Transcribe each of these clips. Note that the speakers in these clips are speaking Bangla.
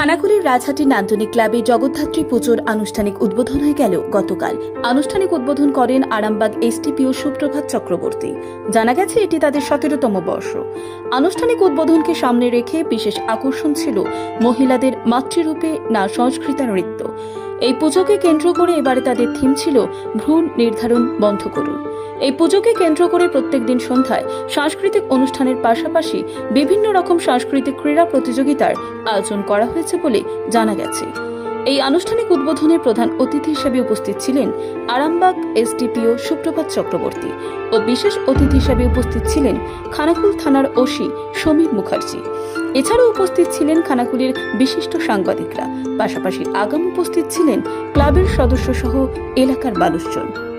খানাকুলের রাজহাটি নান্দনিক ক্লাবে জগদ্ধাত্রী পুজোর আনুষ্ঠানিক উদ্বোধন হয়ে গেল গতকাল। আনুষ্ঠানিক উদ্বোধন করেন আরামবাগ এসটিপিও সুপ্রভাত চক্রবর্তী। জানা গেছে, এটি তাদের সতেরোতম বর্ষ। আনুষ্ঠানিক উদ্বোধনকে সামনে রেখে বিশেষ আকর্ষণ ছিল মহিলাদের মাতৃরূপে না সংস্কৃত নৃত্য। এই পুজোকে কেন্দ্র করে এবারে তাদের থিম ছিল ভ্রূণ নির্ধারণ বন্ধ করুন। এই পুজোকে কেন্দ্র করে প্রত্যেক দিন সন্ধ্যায় সাংস্কৃতিক অনুষ্ঠানের পাশাপাশি বিভিন্ন রকম সাংস্কৃতিক ক্রীড়া প্রতিযোগিতার আয়োজন করা হয়েছে বলে জানা গেছে। এই আনুষ্ঠানিক উদ্বোধনে প্রধান অতিথি হিসেবে উপস্থিত ছিলেন আরামবাগ এসডিপিও সুপ্রভাত চক্রবর্তী ও বিশেষ অতিথি হিসেবে উপস্থিত ছিলেন খানাকুল থানার ওসি সমীর মুখার্জি। এছাড়াও উপস্থিত ছিলেন খানাকুলির বিশিষ্ট সাংবাদিকরা। পাশাপাশি আগাম উপস্থিত ছিলেন ক্লাবের সদস্য সহ এলাকার মানুষজন।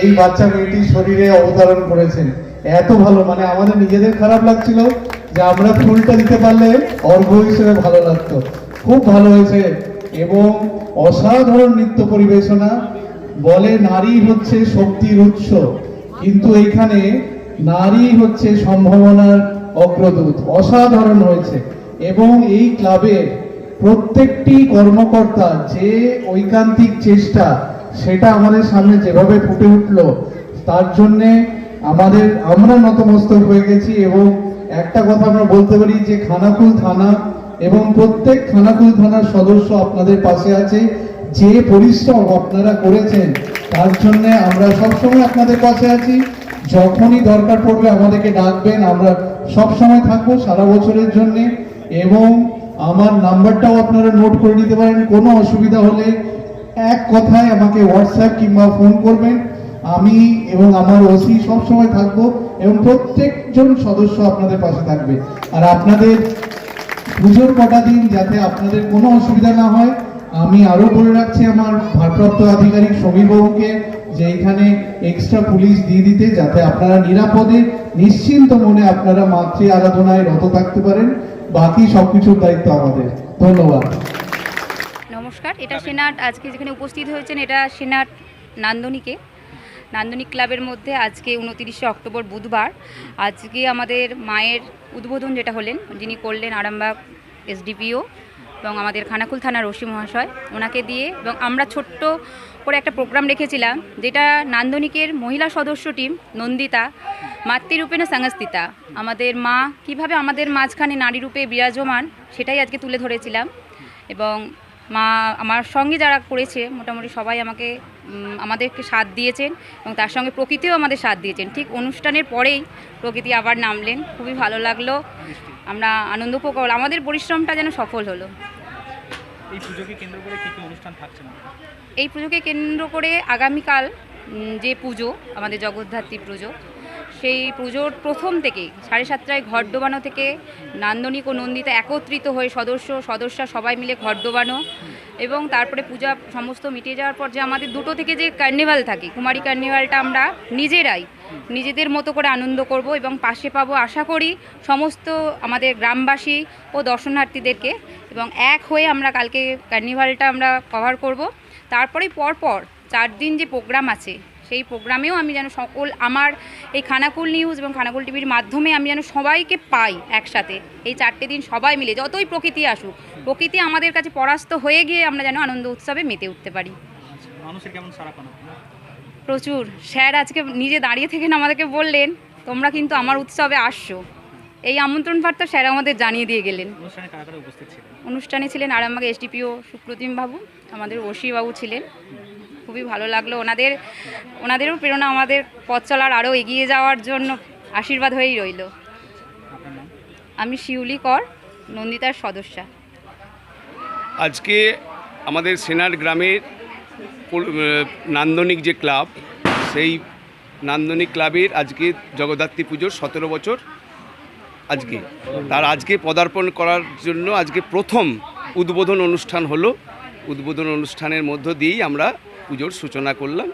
এই বাচ্চা মেয়েটির শরীরে অবতরণ করেছেন। এত ভালো মানে আমাদের নিজেদের খারাপ লাগছিল যে আমরা ফুলটা দিতে পারলে অর্ঘ হিসেবে ভালো লাগতো। খুব ভালো হয়েছে এবং অসাধারণ নৃত্য পরিবেশনা বলে নারী হচ্ছে শক্তির উৎস, কিন্তু এইখানে নারী হচ্ছে সম্ভাবনার অগ্রদূত, অসাধারণ হয়েছে। এবং এই ক্লাবের প্রত্যেকটি কর্মকর্তা যে ঐকান্তিক চেষ্টা, সেটা আমাদের সামনে যেভাবে ফুটে উঠল, তার জন্যে আমাদের, আমরা নতমস্তক হয়ে গেছি। এবং একটা কথা আমরা বলতে পারি যে, খানাকুল থানা এবং প্রত্যেক খানাকুল থানার সদস্য আপনাদের পাশে আছে। যে পরিশ্রম আপনারা করেছেন, তার জন্য আমরা সবসময় আপনাদের পাশে আছি। যখনই দরকার পড়বে আমাদেরকে ডাকবেন, আমরা সবসময় থাকব সারা বছরের জন্য। এবং আমার নাম্বারটাও আপনারা নোট করে নিতে পারেন, কোনো অসুবিধা হলে এক কথায় আমাকে হোয়াটসঅ্যাপ কিংবা ফোন করবেন। আমি এবং আমার ওসি সবসময় থাকব এবং প্রত্যেকজন সদস্য আপনাদের পাশে থাকবে। আর আপনাদের পুজোর কটা দিন যাতে আপনাদের কোনো অসুবিধা না হয় আমি আরও বলে রাখছি আমার ভারপ্রাপ্ত আধিকারিক সমীর বাবুকে যে এখানে এক্সট্রা পুলিশ দিয়ে দিতে যাতে আপনারা নিরাপদে, নিশ্চিন্ত মনে আপনারা মাতৃ আরাধনায় রত থাকতে পারেন। বাকি সবকিছুর দায়িত্ব আমাদের। ধন্যবাদ। নমস্কার, এটা সেনাট আজকে যেখানে উপস্থিত হয়েছেন, এটা সেনাট নান্দনিকে। নান্দনিক ক্লাবের মধ্যে আজকে উনতিরিশে অক্টোবর বুধবার। আজকে আমাদের মায়ের উদ্বোধন যেটা হলেন, যিনি করলেন আরামবাগ এসডিপিও। এবং আমাদের খানাকুল থানার রশি মহাশয় ওনাকে দিয়ে এবং আমরা ছোট্ট করে একটা প্রোগ্রাম রেখেছিলাম যেটা নান্দনিকের মহিলা সদস্য টিম নন্দিতা মাতৃরূপেণ সংস্থিতা। আমাদের মা কীভাবে আমাদের মাঝখানে নারী রূপে বিরাজমান সেটাই আজকে তুলে ধরেছিলাম। এবং মা আমার সঙ্গে যারা করেছে মোটামুটি সবাই আমাকে আমাদেরকে সাথ দিয়েছেন এবং তার সঙ্গে প্রকৃতিও আমাদের সাথ দিয়েছেন। ঠিক অনুষ্ঠানের পরেই প্রকৃতি আবার নামলেন। খুবই ভালো লাগল। আমরা আনন্দ উপভোগ করলাম। আমাদের পরিশ্রমটা যেন সফল হলো। এই পুজোকে কেন্দ্র করে অনুষ্ঠান থাকছে এই পুজোকে কেন্দ্র করে আগামীকাল যে পুজো, আমাদের জগদ্ধাত্রী পুজো, সেই পুজোর প্রথম থেকে সাড়ে সাতটায় ঘর ডোবানো থেকে নান্দনিক ও নন্দিতা একত্রিত হয়ে সদস্য, সদস্যা সবাই মিলে ঘর ডোবানো এবং তারপরে পূজা সমস্ত মিটে যাওয়ার পর যে আমাদের দুটো থেকে যে কার্নিভাল থাকে, কুমারী কার্নিভালটা আমরা নিজেরাই নিজেদের মতো করে আনন্দ করব এবং পাশে পাবো আশা করি সমস্ত আমাদের গ্রামবাসী ও দর্শনার্থীদেরকে এবং এক হয়ে আমরা কালকে কার্নিভালটা আমরা কভার করব। তারপরে পরপর চার দিন যে প্রোগ্রাম আছে সেই প্রোগ্রামেও আমি যেন সকল আমার এই খানাকুল নিউজ এবং খানাকুল টিভির মাধ্যমে আমি যেন সবাইকে পাই একসাথে। এই চারটে দিন সবাই মিলে যতই প্রকৃতি আসুক প্রকৃতি আমাদের কাছে পরাস্ত হয়ে গিয়ে আমরা যেন আনন্দ উৎসবে মেতে উঠতে পারি। আচ্ছা, মানুষের কেমন সারা প্রচুর। স্যার আজকে নিজে দাঁড়িয়ে থেকেন আমাদেরকে বললেন তোমরা কিন্তু আমার উৎসবে আসছো। এই আমন্ত্রণ বার্তা স্যার আমাদের জানিয়ে দিয়ে গেলেন। অনুষ্ঠানে কারা কারা উপস্থিত ছিলেন? অনুষ্ঠানে ছিলেন আরামবাগ এসডিপিও সুপ্রতিম বাবু আমাদের ওসি বাবু ছিলেন। খুবই ভালো লাগল ওনাদের ওনাদেরও প্রেরণা আমাদের পথ চলার আরও এগিয়ে যাওয়ার জন্য আশীর্বাদ হয়েই রইল। আমি শিউলি কর নন্দিতার সদস্যা। আজকে আমাদের সেনার গ্রামের নান্দনিক যে ক্লাব, সেই নান্দনিক ক্লাবের আজকে জগদ্ধাত্রী পুজোর সতেরো বছর আজকে। তার আজকে পদার্পণ করার জন্য আজকে প্রথম উদ্বোধন অনুষ্ঠান হলো। উদ্বোধন অনুষ্ঠানের মধ্য দিয়েই আমরা পুজোর সূচনা করলাম।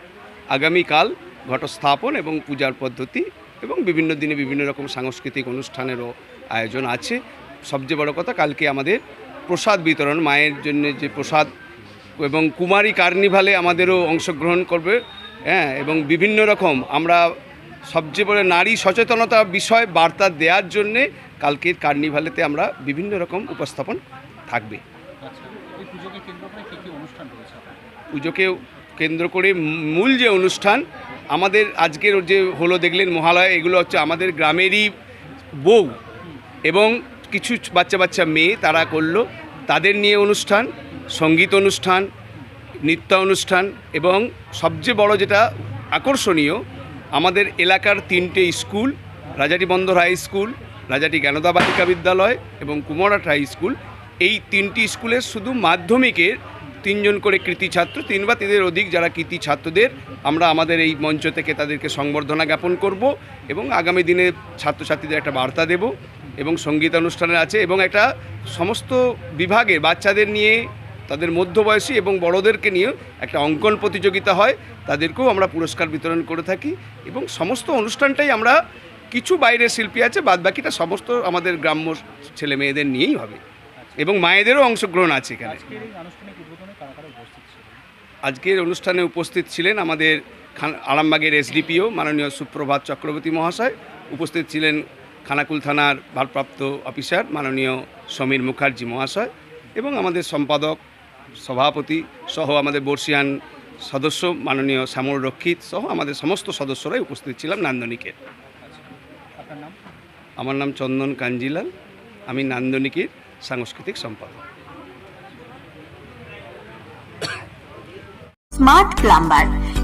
আগামীকাল ঘটস্থাপন এবং পূজার পদ্ধতি এবং বিভিন্ন দিনে বিভিন্ন রকম সাংস্কৃতিক অনুষ্ঠানেরও আয়োজন আছে। সবচেয়ে বড় কথা, কালকে আমাদের প্রসাদ বিতরণ, মায়ের জন্য যে প্রসাদ এবং কুমারী কার্নিভালে আমাদেরও অংশগ্রহণ করবে হ্যাঁ এবং বিভিন্ন রকম আমরা সবচেয়ে বড় নারী সচেতনতা বিষয় বার্তা দেওয়ার জন্যে কালকের কার্নিভালেতে আমরা বিভিন্ন রকম উপস্থাপন থাকবে। আচ্ছা পুজোকে কেন্দ্র করে পুজোকে কেন্দ্র মূল যে অনুষ্ঠান আমাদের আজকের যে হলো দেখলেন মহালয় এগুলো হচ্ছে আমাদের গ্রামেরই বউ এবং কিছু বাচ্চা বাচ্চা মেয়ে তারা করল। তাদের নিয়ে অনুষ্ঠান সংগীত অনুষ্ঠান, নৃত্য অনুষ্ঠান এবং সবচেয়ে বড় যেটা আকর্ষণীয়, আমাদের এলাকার তিনটে স্কুল, রাজাটি বন্দর হাই স্কুল, রাজাটি জ্ঞানদা বালিকা বিদ্যালয় এবং কুমোরাট হাই স্কুল, এই তিনটি স্কুলের শুধু মাধ্যমিকের তিনজন করে কৃতি ছাত্র, তিন বা তিনের অধিক যারা কৃতি ছাত্রদের, আমরা আমাদের এই মঞ্চ থেকে তাদেরকে সংবর্ধনা জ্ঞাপন করব এবং আগামী দিনে ছাত্রছাত্রীদের একটা বার্তা দেব এবং সংগীত অনুষ্ঠানের আছে এবং একটা সমস্ত বিভাগে বাচ্চাদের নিয়ে তাদের মধ্যবয়সী এবং বড়দেরকে নিয়ে একটা অঙ্কন প্রতিযোগিতা হয় তাদেরকেও আমরা পুরস্কার বিতরণ করে থাকি এবং সমস্ত অনুষ্ঠানটাই আমরা কিছু বাইরের শিল্পী আছে বাদ বাকিটা সমস্ত আমাদের গ্রাম্য ছেলে মেয়েদের নিয়েই হবে এবং মায়েদেরও অংশগ্রহণ আছে এখানে। আজকের অনুষ্ঠানে উপস্থিত ছিলেন আমাদের খান- আরামবাগের এসডিপিও মাননীয় সুপ্রভাত চক্রবর্তী মহাশয় উপস্থিত ছিলেন খানাকুল থানার ভারপ্রাপ্ত অফিসার মাননীয় সমীর মুখার্জি মহাশয় এবং আমাদের সম্পাদক সভাপতি সহ আমাদের বর্ষিয়ান সদস্য মাননীয় শ্যামল রক্ষিত সহ আমাদের সমস্ত সদস্যরাই উপস্থিত ছিলাম নান্দনিকের। নাম? আমার নাম চন্দন কাঞ্জিলাল আমি নান্দনিকের সাংস্কৃতিক সম্পাদক। Smart plumber.